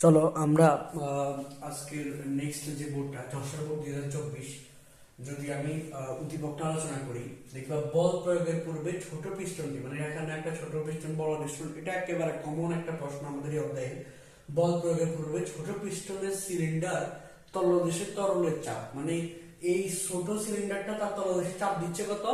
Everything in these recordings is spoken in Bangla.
চলো আমরা আজকের নেক্সট যে বোর্ডটা যশোর বোর্ড দুই হাজার চব্বিশ, যদি আমি উদ্দীপকটা আলোচনা করি, দেখবা বল প্রয়োগের পূর্বে ছোট পিস্টনটি মানে এখানে একটা ছোট পিস্টন বড় পিস্টন এটা একেবারে কমন একটা প্রশ্ন আমাদের এই অধ্যায়ে। বল প্রয়োগের পূর্বে ছোট পিস্টনের সিলিন্ডার তলদেশে তরলের চাপ মানে এই ছোট সিলিন্ডারটা তার তলদেশে চাপ দিচ্ছে কত?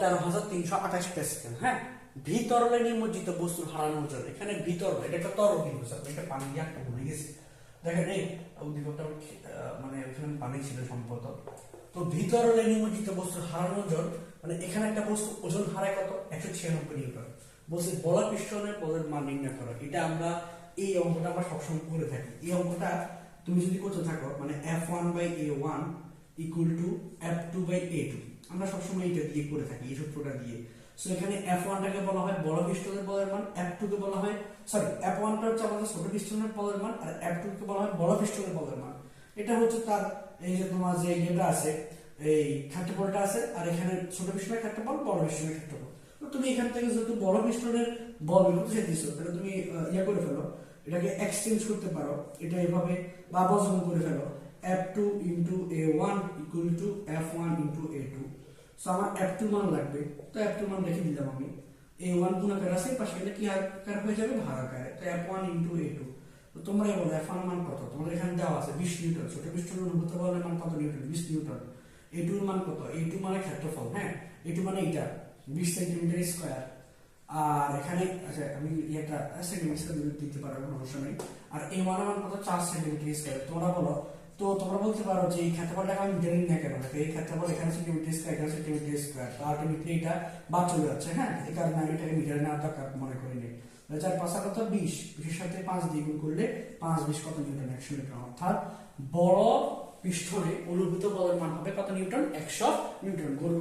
তেরো হাজার তিনশো আঠাশ প্যাসকেল হ্যাঁ? ভিতরলে নিমজ্জিত বস্তুর হারানোর জন্য এখানে ভিতর এটা একটা তরল কিন্তু, স্যার, এটা পানি দিয়ে একটা ভুলে গেছে। দেখেন, এই উদ্দীপকটা মানে এখানে পানি ছিল সম্ভবত। তো ভিতরলে নিমজ্জিত বস্তুর হারানোর জন্য মানে এখানে একটা বস্তু, ওজন হারায় কত? একশো ছিয়ানব্বই নিউটন। বলছে বলা পিস্টনের বলের মান নির্ণয় করো। এটা আমরা এই অঙ্কটা আমরা সবসময় করে থাকি। এই অঙ্কটা তুমি যদি করতে থাকো মানে F one by A one equal to F two by A two আমরা সবসময় এটা দিয়ে করে থাকি, এই সূত্রটা দিয়ে। সো এখানে এফ ওয়ানটাকে বলা হয় বড় পিস্টনের বলের মান এফ টু বলা হয় সরি এফ ওয়ানটা হচ্ছে আমাদের ছোট পিস্টনের বলের মান, আর এফ টু বলা হয় বড় পিস্টনের বলের মান। এটা হচ্ছে তার, এই যে তোমার যে ইয়েটা আছে, এই ক্ষেত্রফলটা আছে, আর এখানে ছোট পিস্টনের ক্ষেত্রফল, বড় পিস্টনের ক্ষেত্রফল। তো তুমি এখান থেকে যেহেতু বড় পিস্টনের বল বের করতে চাইতেছো, তাহলে তুমি ইয়ে করে ফেলো। এটাকে এক্সচেঞ্জ করতে পারো। এটা এভাবে বা বর্জন করে ফেলো। F two into A one equal to F one into A two so আমার এফ টু মান লাগবে। তো এফ টু মান লিখে দিলাম আমি। এ ওয়ান গুণাকার আছে পাশে গেলে কি আকার হয়ে যাবে? ভাগাকারে তো F one into A two তো তোমরা বলো এফ ওয়ান মান কত? তোমাদের এখানে দেওয়া আছে বিশ নিউটন। ছোট পিস্টনের অনুভূত বলের মান কত নিউটন? বিশ নিউটন। এ টুর মান কত? এ টু মানে ক্ষেত্রফল হ্যাঁ? এ টু মানে এইটা বিশ সেন্টিমিটার স্কোয়ার আর এখানে আচ্ছা আমি এটা সেন্টিমিটার দিতে পারব সমস্যা নেই। আর এ ওয়ান মান কত? চার সেন্টিমিটার স্কোয়ার তোমরা বলো তো তোমরা বলতে পারো যে এই ক্ষেত্রফলটাকে আমি মিটারে নিয়ে কেন? এই ক্ষেত্রফল এখানে সেন্টিমিটার স্কোয়ার এখানে সেন্টিমিটার স্কোয়ার তো আলটিমেটলি এটা? বাদ চলে যাচ্ছে হ্যাঁ? এই কারণে আমি এটাকে মিটারে নেওয়ার দরকার মনে করি নি। চার, পাঁচা কত বিশ, বিশের সাথে পাঁচ দ্বিগুণ করলে পাঁচ, বিশ কত নিউটন? একশো নিউটন। অর্থাৎ বড় পৃষ্ঠরে অনুভূত বলের মান হবে কত নিউটন? একশো নিউটন। গরু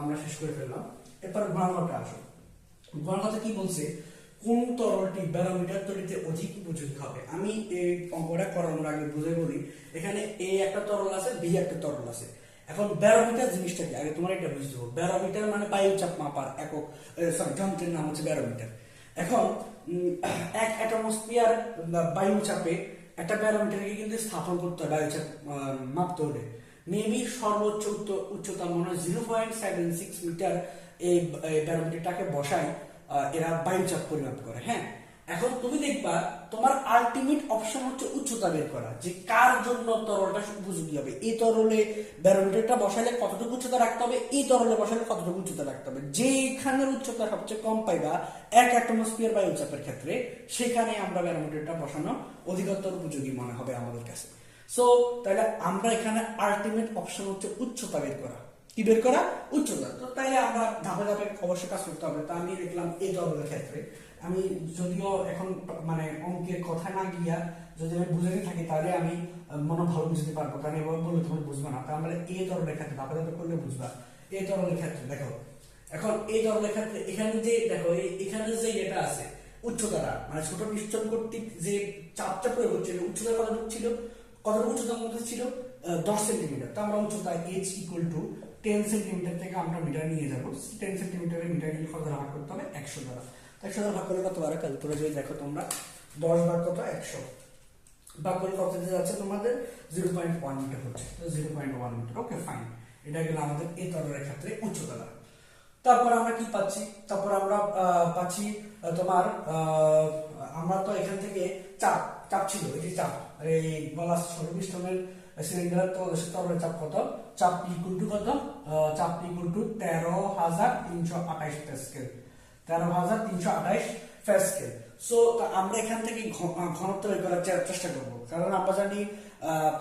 আমরা শেষ করে ফেললাম। এরপর গণনাটা আসো। গণনাতে কি বলছে? কোন তরলটি ব্যারোমিটার তৈরিতে অধিক উপযোগী হবে? আমি এই অঙ্কটা করানোর আগে বুঝে বলি। এখানে এ একটা তরল আছে, বি একটা তরল আছে। এখন ব্যারোমিটার জিনিসটা কি? আগে তোমার এটা বুঝতে হবে। ব্যারোমিটার মানে বায়ুচাপ মাপার একক সরি যন্ত্রের নাম হচ্ছে ব্যারোমিটার। এখন এক অ্যাটমসফিয়ার বায়ু চাপে একটা ব্যারোমিটারকে কিন্তু স্থাপন করতে হয়, বায়ুচাপ মাপতে হলে। মেবি সর্বোচ্চ উচ্চ- উচ্চতা মনে হয় zero point seven six metre এই ব্যারোমিটারটাকে বসায়। এরা বায়ুচাপ পরিমাপ করে হ্যাঁ? এখন তুমি দেখবা, তোমার আলটিমেট অপশন হচ্ছে উচ্চতা বের করা, যে কার জন্য তরলটা উপযোগী হবে। এই তরলে ব্যারোমিটারটা বসালে কতটুকু উচ্চতা রাখতে হবে, এই তরলে বসালে কতটুকু উচ্চতা রাখতে হবে। যেখানের উচ্চতা সবচেয়ে কম পাইবা, এক অ্যাটমসফিয়ার বায়ুচাপের ক্ষেত্রে, সেখানে আমরা ব্যারোমিটারটা বসানো অধিকতর উপযোগী মনে হবে আমাদের কাছে। সো তাহলে আমরা এখানে আলটিমেট অপশন হচ্ছে উচ্চতা বের করা। কি বের করা? উচ্চতা। তো তাইলে আমরা ধাপে ধাপে অবশ্যই কাজ করতে হবে। তা আমি দেখলাম এই দলের ক্ষেত্রে। আমি যদিও এখন মানে অঙ্কের কথা না গিয়া যদি আমি বুঝে থাকি, তাহলে আমি মনে ভালো বুঝতে পারব। কারণ এবার বললে তুমি বুঝবে না। তা আমরা এই ধরনের ক্ষেত্রে ধাপে ধাপে করলে বুঝবা। এই ধরনের ক্ষেত্রে, দেখো, এখন এই ধরনের ক্ষেত্রে এখানে যে, দেখো এখানে যে এটা আছে, উচ্চতাটা মানে ছোট পিস্টন কর্তৃক যে চাপটা প্রয়োগ হচ্ছিল উচ্চতা কতটুকু ছিল? কতটুকু উচ্চতার মধ্যে ছিল? দশ সেন্টিমিটার। তো আমরা উচ্চতা H equal to ten centimetre থেকে আমরা মিটার নিয়ে যাব। টেন সেন্টিমিটারের মিটার নিয়ে কত ভাগ করতে হবে? একশো দ্বারা। একশো দ্বারা ভাগ করলে কত বার ক্যালকুলেটার যদি দেখো তোমরা, দশ ভাগ কত? একশো। ভাগ করলে কত যাচ্ছে তোমাদের? জিরো পয়েন্ট ওয়ান মিটার হচ্ছে। Zero point one metre okay fine এটা গেল আমাদের এই তরলের ক্ষেত্রে উচ্চতা তারপর আমরা কি পাচ্ছি? তারপর আমরা পাচ্ছি তোমার আমরা তো এখান থেকে চাপ চাপ ছিল, এই চাপ, এই বলা সর্বিষ্টমের সিলিন্ডার তো তরলের চাপ কত? চাপ ইকুয়াল টু কত? চাপ ইকুয়াল টু তেরো হাজার তিনশো আঠাইশ প্যাসকেল তেরো হাজার তিনশো আঠাইশ প্যাসকেল সো আমরা এখান থেকে ঘনত্ব বের করার চেষ্টা করব। কারণ আমরা জানি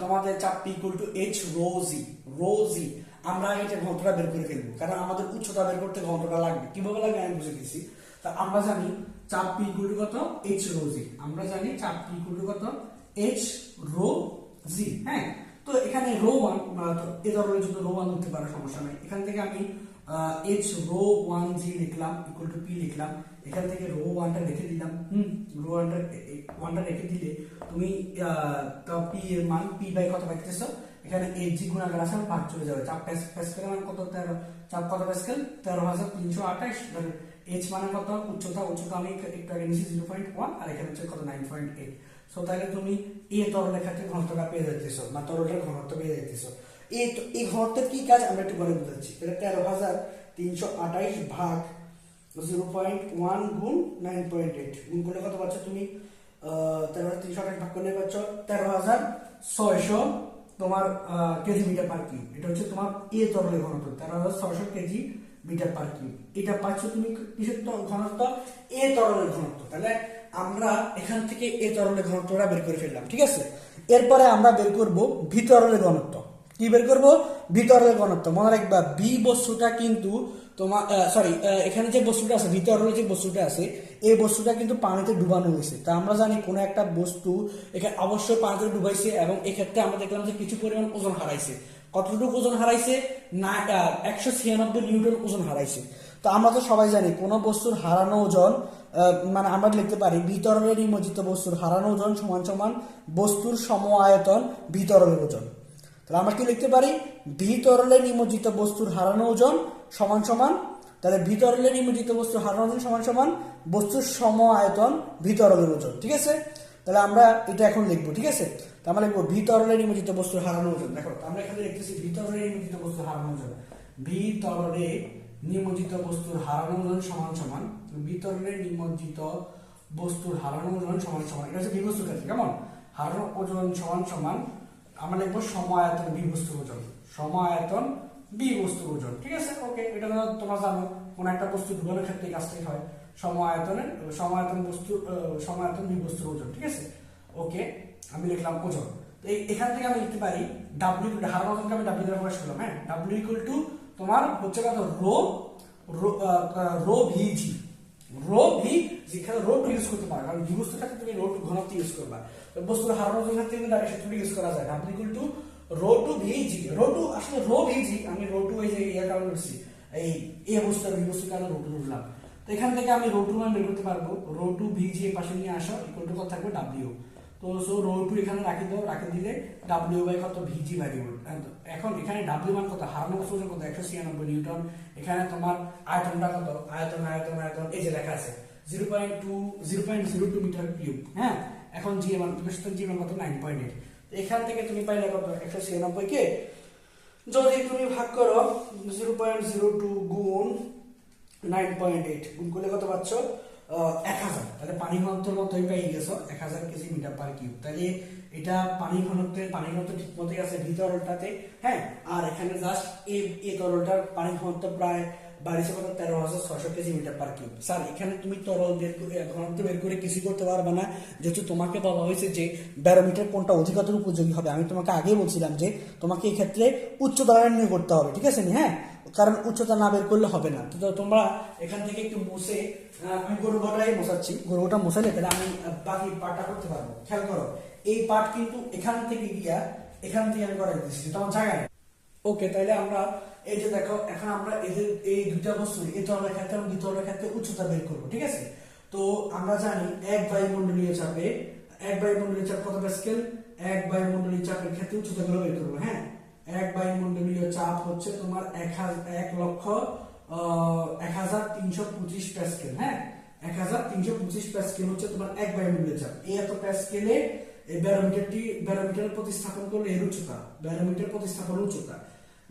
তোমাদের চাপ equal to H rho g rho g আমরা এটা ঘন্টাটা বের করে ফেলব। কারণ আমাদের উচ্চতা বের করতে ঘন্টাটা লাগবে। কীভাবে লাগবে আমি বুঝে গেছি তা আমরা জানি চাপ পি কত? এইচ রো জি আমরা জানি চাপ পি কত? এইচ রো জি হ্যাঁ? তো এখানে রো ওয়ান এ ধরনের যদি রো ওয়ান হতে পারে, সমস্যা নাই। এখান থেকে আমি এইচ রো ওয়ান জি লিখলাম ইকুয়াল টু পি লিখলাম। এখান থেকে রো ওয়ানটা রেখে দিলাম। হুম রো ওয়ানটা ওয়ানটা রেখে দিলে তুমি পি এর মান পি বাই কত পাইতেছো? এখানে এইচ জি গুণাকার আছে ভাগ চলে যাবে। চাপ প্যাস প্যাসকেল মানে কত? তেরো। চাপ কত প্যাসকেল তেরো হাজার তিনশো আঠাশ। এইচ মানে কত? উচ্চতা উচ্চতা আমি একটু আগে নিয়েছি জিরো পয়েন্ট ওয়ান আর এখানে হচ্ছে কত? নাইন পয়েন্ট এইট সো তাহলে তুমি এ তরলের ক্ষেত্রে ঘনত্বটা পেয়ে যাইতেছো, বা তরলের ঘনত্ব পেয়ে যাইতেছো। এই ঘনত্বের কি কাজ? আমরা একটু বলে বুঝাচ্ছি। তাহলে তেরো হাজার তিনশো আঠাইশ ভাগ জিরো পয়েন্ট ওয়ান গুণ নাইন পয়েন্ট এইট গুণ করলে কত পাচ্ছ তুমি? তেরো হাজার তিনশো আঠাশ ভাগ করলে পাচ্ছ তেরো হাজার ছয়শো তোমার কেজি মিটার পার কিউব এটা হচ্ছে তোমার এ তরলের ঘনত্ব। তেরো হাজার ছয়শো কেজি মিটার পার কিউব এটা পাচ্ছ তুমি কিসের ঘনত্ব, এ তরলের ঘনত্ব। তাহলে আমরা এখান থেকে এ তরলের ঘনত্বটা বের করে ফেললাম, ঠিক আছে? এরপরে আমরা বের করব ভিতরলের ঘনত্ব। কি বের করব? ভিতরের ঘনত্ব। মনে রাখবা বি বস্তুটা কিন্তু তোমার সরি এখানে যে বস্তুটা আছে ভিতরের যে বস্তুটা আছে, এই বস্তুটা কিন্তু পানিতে ডুবানো হয়েছে। তা আমরা জানি কোনো একটা বস্তু এখানে অবশ্যই পানিতে ডুবাইছে এবং এক্ষেত্রে আমরা দেখলাম যে কিছু পরিমাণ ওজন হারাইছে। কতটুকু ওজন হারাইছে? না একশো ছিয়ানব্বই নিউটন ওজন হারাইছে। তো আমরা তো সবাই জানি, কোনো বস্তুর হারানো ওজন মানে আমরা লিখতে পারি, বিতরণের নিমজ্জিত বস্তুর হারানো ওজন সমান সমান বস্তুর সম আয়তন বিতরণের ওজন। তাহলে আমরা কি লিখতে পারি? ভিতরলে নিমজ্জিত বস্তুর হারানো ওজন সমান সমান, তাহলে ভিতরলে নিমজ্জিত বস্তুর হারানো ওজন সমান সমান বস্তুর সম আয়তন ভিতরলের ওজন, ঠিক আছে? তাহলে আমরা এটা এখন লিখব, ঠিক আছে? তো আমরা লিখব ভিতরলে নিমজ্জিত বস্তুর হারানো ওজন। দেখো, আমরা এখানে লিখতেছি ভিতরলে নিমজ্জিত বস্তুর হারানো ওজন। ভিতরলে নিমজ্জিত বস্তুর হারানো ওজন সমান সমান। ভিতরলে নিমজ্জিত বস্তুর হারানো ওজন সমান সমান। এটা হচ্ছে বিবস্তু ক্ষেত্রে, কেমন? হারানো ওজন সমান সমান। আমরা লিখব সমায়তন বি বস্তুর ওজন। সমায়তন বি বস্তুর ওজন, ঠিক আছে? ওকে এটা তোমরা জানো। কোন একটা বস্তু ডুবানোর ক্ষেত্রে কাজটাই হয়। সমায়তনের সমায়তন বস্তু সমায়তন বি বস্তুর ওজন, ঠিক আছে? ওকে, আমি লিখলাম ওজন। তো এখান থেকে আমি লিখতে পারি ডাব্লিউ হার ওজনকে আমি ডাব্লিউ দ্বারা প্রকাশ করলাম হ্যাঁ? ডাব্লিউ ইকুয়াল টু তোমার হচ্ছে কত? Rho rho V G rho V যেখানে রো টু ইউজ করতে পারো, কারণ বস্তুর ক্ষেত্রে তুমি রো টু ঘনত্ব ইউজ করবা। বস্তুর হারানোর জন্য ক্ষেত্রে কিন্তু ডাইরেক্ট সূত্রটি ইউজ করা যায়। W equal to rho two V G rho two, আসলে রো ভিজি আমি রো টু এই যে ইয়ে কারণ এই এ বস্তু আর বি বস্তুর কারণে টু উঠলাম তো এখান থেকে আমি রো টু মান বের করতে পারব। রো টু ভিজি এর পাশে নিয়ে আসো ইকুয়াল টু কত থাকবে? ডাব্লিউ তো সো রো টু এখানে রাখি দাও, রাখি দিলে ডাব্লিউ বাই কত? ভিজি ভ্যারিয়েবল এখন এখানে ডাব্লিউ মান কত? হারানো বস্তু কত? একশো ছিয়ানব্বই নিউটন। এখানে তোমার আয়তনটা কত? আয়তন আয়তন আয়তন, এই যে লেখা আছে। Zero point two zero point zero two metre cube হ্যাঁ? এখন জি মান তুমি সুতরাং জি মান কত? নাইন পয়েন্ট এইট এখান থেকে তুমি পাইলে কত? একশো ছিয়ানব্বই কে? যদি তুমি ভাগ করো জিরো পয়েন্ট জিরো টু গুণ নাইন পয়েন্ট এইট, গুণ করলে কত পাচ্ছ? এক হাজার। তাহলে পানি ঘনত্বের মতোই পেয়ে গেছো এক হাজার কেজি মিটার পার কিউব তাহলে এটা পানি ঘনত্বের, পানি ঘনত্ব ঠিক মতোই আছে ভিতরটাতে হ্যাঁ? আর এখানে জাস্ট এ তরলটার পানি ঘনত্ব প্রায় বাড়িছে কত তেরো হাজার ছশো K G metre per cube. Sir এখানে তুমি তরল বের করে ঘনত্ব বের করে কিছু করতে পারবে না। যেহেতু তোমাকে বলা হয়েছে যে ব্যারোমিটার কোনটা অধিকতর উপযোগী হবে আমি তোমাকে আগেই বলছিলাম যে তোমাকে এই ক্ষেত্রে উচ্চতা নির্ণয় করতে হবে ঠিক আছে হ্যাঁ? কারণ উচ্চতা না বের করলে হবে না। তো তোমরা এখান থেকে একটু আহ, আমি গরু গোটাই মোছাচ্ছি। গরু গোটা মোছালে তাহলে আমি বাকি পার্টটা করতে পারব। খেয়াল করো এই পার্ট কিন্তু এখান থেকে গিয়া এখান থেকে আমি করাই দিচ্ছি। তোমার জায়গায়? ওকে তাহলে আমরা এই যে দেখো, এখন আমরা এই যে এই দুইটা বস্তু এই তরলের ক্ষেত্রে এবং দ্বিতলের ক্ষেত্রে উচ্চতা বের করব, ঠিক আছে? তো আমরা জানি এক বায়ুমণ্ডলীয় চাপে, এক বায়ুমণ্ডলীয় চাপ কত প্যাসকেল এক বায়ুমণ্ডলীয় চাপের ক্ষেত্রে উচ্চতা গুলো বের করব হ্যাঁ? এক বায়ুমণ্ডলীয় চাপ হচ্ছে তোমার এক হাজার এক লক্ষ এক হাজার তিনশো পঁচিশ প্যাসকেল হ্যাঁ? এক হাজার তিনশো পঁচিশ প্যাসকেল হচ্ছে তোমার এক বায়ুমণ্ডলীয় চাপ। এই এত প্যাসকেলে এই ব্যারোমিটারটি, ব্যারোমিটার প্রতিস্থাপন করলে এর উচ্চতা, ব্যারোমিটার প্রতিস্থাপন উচ্চতা।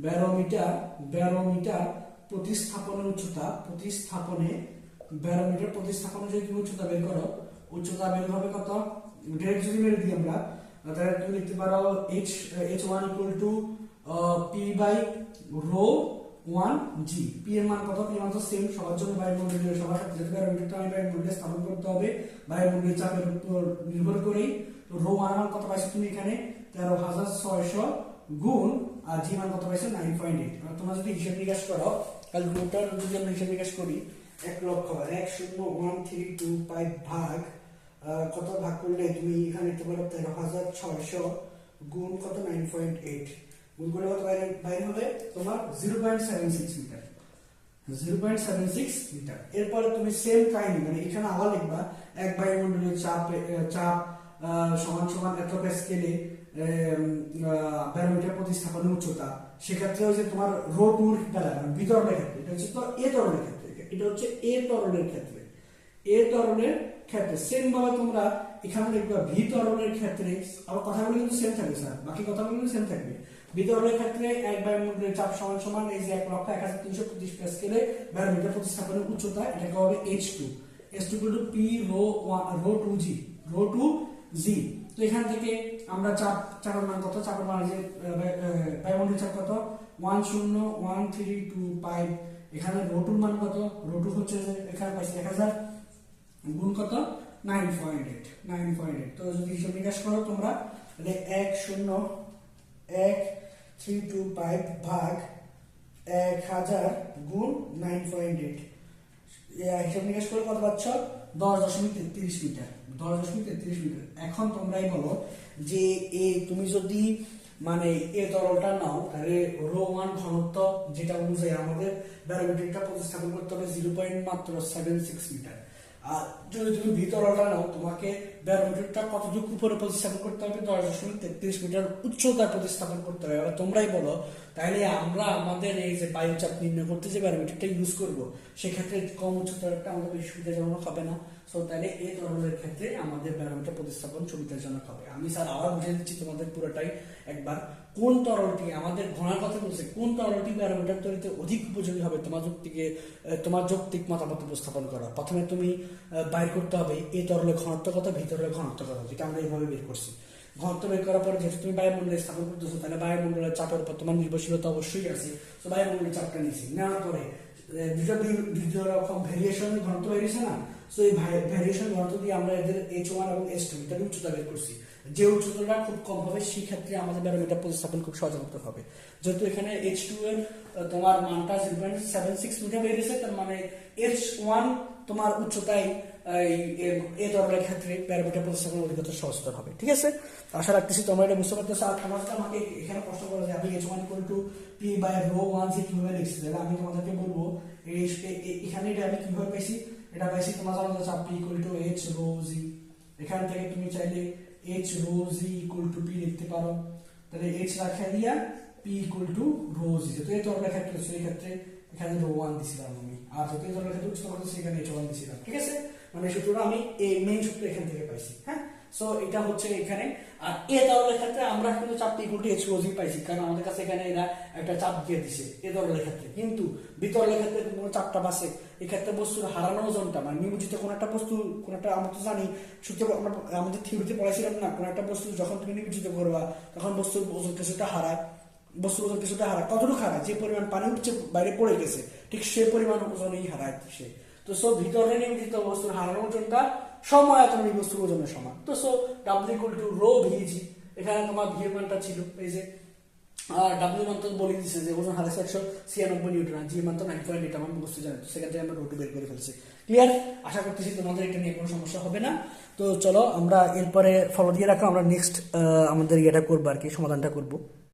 ব্যারোমিটার ব্যারোমিটার প্রতিস্থাপনের উচ্চতা, প্রতিস্থাপনে, ব্যারোমিটার প্রতিস্থাপনে যদি উচ্চতা বের করো, উচ্চতা বের হবে কত? ডাইরেক্ট যদি মেরে দিই আমরা, তাহলে তুমি লিখতে পারো H H one equal to P by rho one G P এর মান কত? এর মান তো সেম সবার জন্য বায়ুমণ্ডলীয় সবার ক্ষেত্রে ব্যারোমিটারটা আমি বায়ুমণ্ডলে স্থাপন করতে হবে। বায়ুমণ্ডলীয় চাপের উপর নির্ভর করেই। তো রো ওয়ান মান কত পাইছো তুমি এখানে? তেরো হাজার ছয়শো গুণ, আর জি মান কত পাইছো? নাইন পয়েন্ট এইট তোমরা যদি হিসাব নিকাশ করো ক্যালকুলেটর যদি আমরা হিসাব নিকাশ করি, এক লক্ষ, এক শূন্য ওয়ান থ্রি টু ফাইভ ভাগ কত ভাগ করলে তুমি এখানে লিখতে পারো? তেরো গুণ কত? নাইন পয়েন্ট এইট গুণ বাইরে হবে তোমার zero point seven six metre zero point seven six metre এরপরে তুমি সেম কাহিনী মানে এখানে আবার লিখবা, এক বায়ুমণ্ডলীয় চাপ চাপ সমান সমান এত স্কেলে ব্যারোমিটার প্রতিস্থাপনের উচ্চতা। সেক্ষেত্রে হচ্ছে তোমার রো টুর মানে বিতরণের ক্ষেত্রে, এটা হচ্ছে তো এ তরলের ক্ষেত্রে, এটা হচ্ছে এ তরলের ক্ষেত্রে। এ তরলের ক্ষেত্রে সেম ভাবে তোমরা এখানে দেখবে ভি তরণের ক্ষেত্রে, আবার কথাগুলো কিন্তু সেম থাকবে স্যার বাকি কথাগুলো কিন্তু সেম থাকবে। ভি তরলের ক্ষেত্রে এক বায়ুমণ্ডলের চাপ সমান সমান এই যে এক লক্ষ এক হাজার তিনশো পঁচিশ স্কেলে ব্যারোমিটার প্রতিস্থাপনের উচ্চতা এটাকে হবে H two H two two P rho one rho two G rho two G তো এখান থেকে আমরা চাপ চাপের মান কত? চাপের মান যে আহ, বায়ু- আহ, বায়ুমণ্ডলের চাপ কত? ওয়ান শূন্য ওয়ান থ্রি টু ফাইভ এখানে রোটুর মান কত? রোটু হচ্ছে এখানে পাইছি এক হাজার। গুণ কত? Nine point eight nine point eight তো যদি হিসাব নিকাশ করো তোমরা তাহলে এক শূন্য এক, থ্রি টু ফাইভ ভাগ এক হাজার গুণ নাইন পয়েন্ট এইট। হিসাব নিকাশ করে কত পাচ্ছ? দশ দশমিক তেত্রিশ মিটার। দশ দশমিক তেত্রিশ মিটার। এখন তোমরাই বলো যে, এ তুমি যদি মানে এ তরলটা নাও, তাহলে রো ওয়ান ঘনত্ব যেটা অনুযায়ী আমাদের ব্যারোমিটারটা প্রতিস্থাপন করতে হবে জিরো পয়েন্ট মাত্র সেভেন সিক্স মিটার। আর যদি তুমি ভিতরটা নাও, তোমাকে ব্যারোমিটারটা কতটুকু উপরে প্রতিস্থাপন করতে হবে? দশ দশমিক তেত্রিশ মিটার উচ্চতায় প্রতিস্থাপন করতে হবে। এবার তোমরাই বলো, তাহলে আমরা আমাদের এই যে বায়ুচাপ নির্ণয় করতে যে ব্যারোমিটারটা ইউজ করব, সেক্ষেত্রে কম উচ্চতারটা আমাদের বেশি সুবিধাজনক হবে না। সো তাহলে এই ধরনের ক্ষেত্রে আমাদের ব্যারোমিটার প্রতিস্থাপন সুবিধাজনক হবে। আমি স্যার আবার বুঝে দিচ্ছি তোমাদের পুরোটাই একবার। কোন তরলটি আমাদের কথা বলছে, কোন তরলটি ব্যারোমিটার তৈরিতে অধিক উপযোগী হবে? তোমার যুক্তিকে তোমার যৌক্তিক মতামত উপস্থাপন করা। প্রথমে তুমি বাইর করতে হবে এই তরলের ভিতরের যেটা আমরা এইভাবে বের করছি। ঘনত্ব বের করার পর যেহেতু তুমি স্থাপন করতেছো, তাহলে বায়ুমণ্ডলের চাপের উপর তোমার নির্ভরশীলতা অবশ্যই আছে। তো বায়ুমণ্ডলের চাপটা নিছি নেওয়ার পরে দুটো দুটো রকম ঘনত্ব বেরিয়েছে না সো এই ঘনত্ব দিয়ে আমরা এদের এইচ ওয়ান এবং এইচ টু উচ্চতা বের করছি যে উচ্চতাটা খুব কম হবে সেই ক্ষেত্রে আমাদের ব্যারোমিটার প্রতিস্থাপন খুব সহজ হতে হবে যেহেতু এখানে এইচ টু এর তোমার মানটা zero point seven six metre বেরিয়েছে তার মানে এইচ ওয়ান তোমার উচ্চতায় এই এ- ধরনের ক্ষেত্রে অধিকতর সহজতর হবে। ঠিক আছে? আশা রাখতেছি তোমরা এটা বুঝতে আর আমাকে এখানে যে, আমি one equal to P by rho one লিখছি? তাহলে আমি তোমাদেরকে বলব এখানে এটা আমি এটা তোমার জানো যে চাপ P equal to H rho G এখান থেকে তুমি চাইলে H rho G equal to P লিখতে পারো। তাহলে এইচ রাখা দিয়া P equal to rho G যেহেতু এই ক্ষেত্রে সেই ক্ষেত্রে এখানে রো ওয়ান দিছিলাম আমি। আর যত এই ক্ষেত্রে করতে সেখানে এইচ ওয়ান দিছিলাম। ঠিক আছে? মানে সূত্রটা আমি এই মেইন সূত্র এখান থেকে পাইছি হ্যাঁ? সো এটা হচ্ছে এখানে। আর এ তরলের ক্ষেত্রে আমরা কিন্তু চাপটি ইকুয়াল টু এইচ পাইছি, কারণ আমাদের কাছে এখানে এরা একটা চাপ দিয়ে দিছে এ তরলের ক্ষেত্রে। কিন্তু বিতরলের ক্ষেত্রে কোনো চাপটা বাসে। এক্ষেত্রে বস্তুর হারানো ওজনটা মানে নিয়োজিত কোন একটা বস্তু, কোন একটা, আমরা তো জানি, সূত্রে, আমরা, আমাদের থিওরিতে পড়াইছিলাম না, কোন একটা বস্তু যখন তুমি নিয়োজিত করবা, তখন বস্তুর ওজন কিছুটা হারায়, বস্তুর ওজন কিছুটা হারায়, কতটুকু হারায়? যে পরিমাণ পানি উঠছে বাইরে পড়ে গেছে, ঠিক সে পরিমাণ ওজনেই হারায় সে। তো সো ভিতরে নিয়োজিত বস্তুর হারানো ওজনটা সময় এই বস্তুর ওজনের সমান। তো so W equal to rho V G এখানে তোমার ভি মানটা ছিল, এই যে আর ডাব্লিউ মান তো বলে দিচ্ছে যে ওজন হারাইছে একশো ছিয়ানব্বই নিউটন আর জি মান তো নাইন পয়েন্ট এইট আমার মুখস্থ জানি সেখান থেকে আমরা রোটু বের করে ফেলছি। ক্লিয়ার আশা করতেছি তোমাদের এটা নিয়ে কোনো সমস্যা হবে না। তো চলো, আমরা এরপরে ফলো দিয়ে রাখো, আমরা নেক্সট আমাদের ইয়েটা করব আর কি, সমাধানটা করব।